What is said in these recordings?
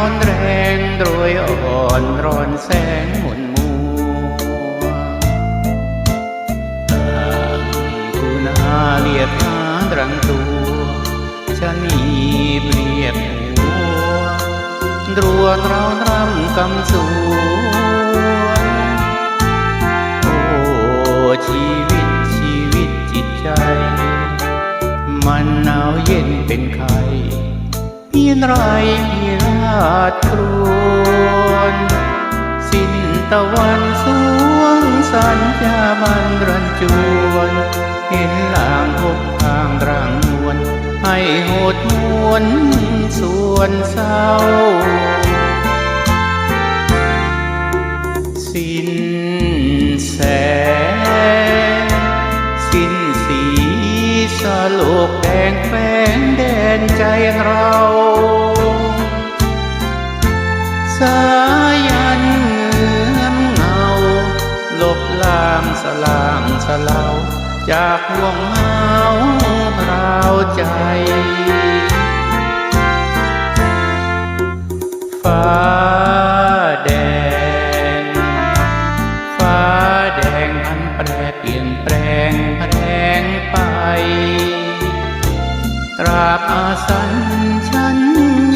อนแรงโดยอ่อนร้อนแสงหมุนมัวต่างกูนาเลียดหารังตัวชะนีเปรียบหัวดรวงเรารำกำสวนโอ้ชีวิตชีวิตจิตใจ มันหนาวเย็นเป็นไข้เพีนไรพิราดครวนสิ้นตะวันสวงสัญญามันรันจวน เห็นลางพบทางร่างนวลให้โหดมวนส่วนเศร้า สิ้นแสงสิ้นสีสโลกแดงแฝงแด นใจเรา สายันเงือเงา ลบลางสลางสลาวจากห่วงเหงาเราวใจฟ้า ราบอาสันฉัน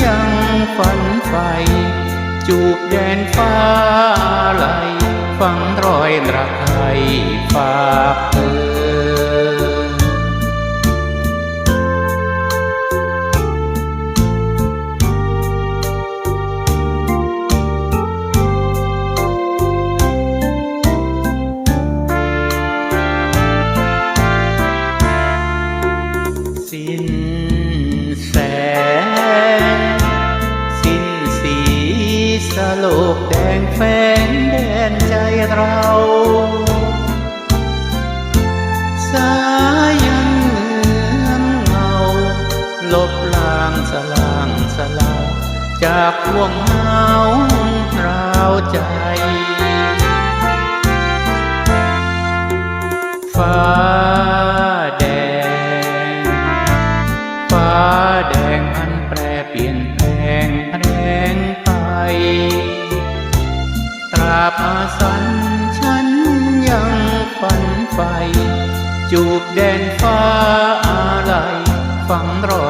ยังฝันใฝ่จูบแดนฟ้าไหลฟังรอยรักใครฝากเธอสิ้น ลกแดงแฟงแดนใจเราสายันเหมือนเงาลบลางสลางสลาจากห่วงเหงาราวใจ บอาสันฉันยังฝันไฟจูบแดนฟ้าอะไรฝังรอยรักใครฝากเธอ